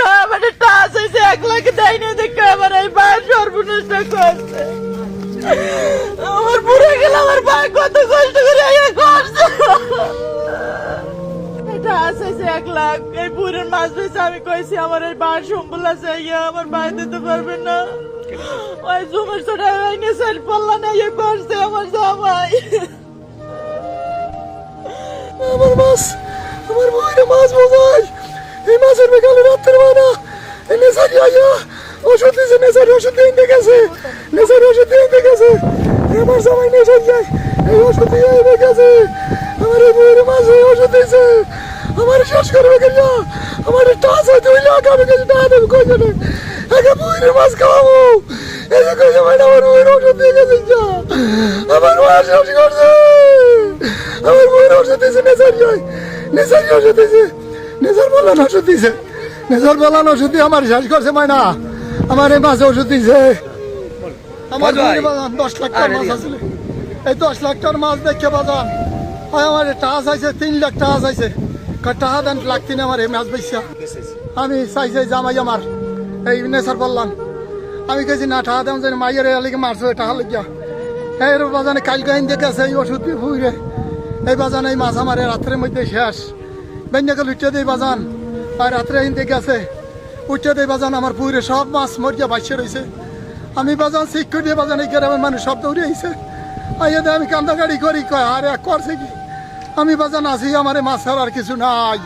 না আমার টাচ হয়েছে এক লাখ দেয় না দেখে আমার এই বায়ের করছে। আমার পুরে গেল আমার ভাই কত কষ্ট করে এই আমি দিতে পারবে না। ওই জুমের ছোটা না ইয়ে করছে আমার মাছ মাছ বোঝাই গেছে নেশারি ওষুধ দিয়ে গেছে। আমার সবাই নেশারি যায়, এই ওষুধ দিয়ে ইন্দে গেছে। আমার এই মাছ এই ওষুধ দিয়েছে। আমার শেষ করবে গেলিয়া আমার টাচ হইতে হইলে আগে আমি কাছে টাকা দেবো, কই জানে? আগে বইরে মাছ খাওয়াবো। এই যে কইছে ম্যাডাম, আমার বইরে ওষুধ দিয়ে গেছে, যা। আমার মাছ শেষ করছে। আমার বইয়ের ওষুধ দিয়েছে নেশারি হয়। নেশারি ওষুধ দিয়েছে। নেশার বলান ওষুধ দিয়েছে। নেশার বলান ওষুধ দিয়ে আমার শেষ করছে মাইনা আমার এই মাছে ওষুধ দিয়েছে। আমার দশ লাখ টাকার মাছ আসলে এই দশ লাখ টাকার মাছ দেখে বাজান। আমার টাকা চাইছে তিন লাখ চাইছে। কয় টাকা দেন লাখ তিন আমার এই মাছ বেচা আমি চাইছে জামাই আমার এই নেশার বললাম আমি কেছি না টাকা দেন জানি মাইয়ের এলাকে মারছো টাকা লাগিয়া এই রে বাজানে কালকে আইন দেখে আছে এই ওষুধ ফুইরে এই বাজান এই মাছ আমার রাত্রের মধ্যে শেষ। বেঞ্জাকে লুটিয়ে দেই বাজান। আর রাত্রে আইন দেখে আছে উঠিয়ে দেই বাজান আমার পুইরে সব মাছ মরিয়া বাঁচিয়ে রয়েছে আমি বাজান দিয়ে বাজান এই গ্রামের মানুষ সব দৌড়ে আইছে। আইয়া আমি কান্দা গাড়ি করি কয় আরে করছে কি? আমি বাজান আছি আমার মাছ ছাড়ার কিছু নাই।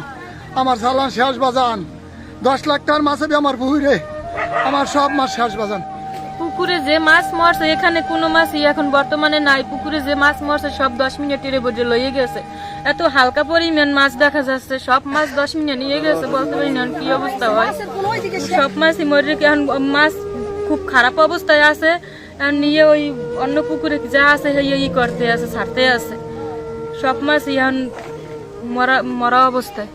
আমার চালান শেষ বাজান। দশ লাখ টাকার মাছ হবে আমার পুইরে আমার সব মাছ শেষ বাজান। পুকুরে যে মাছ মরছে এখানে কোনো মাছই এখন বর্তমানে নাই। পুকুরে যে মাছ মরছে সব দশ মিনিটের বোঝে লইয়ে গেছে। এত হালকা পরিমাণ মাছ দেখা যাচ্ছে সব মাছ দশ মিনিট নিয়ে গেছে বলতে পারি না কি অবস্থা হয়। সব মাছই মরে এখন মাছ খুব খারাপ অবস্থায় আছে নিয়ে ওই অন্য পুকুরে যা আছে ই করতে আছে, ছাড়তে আছে। সব মাছ ইহান মরা মরা অবস্থায়।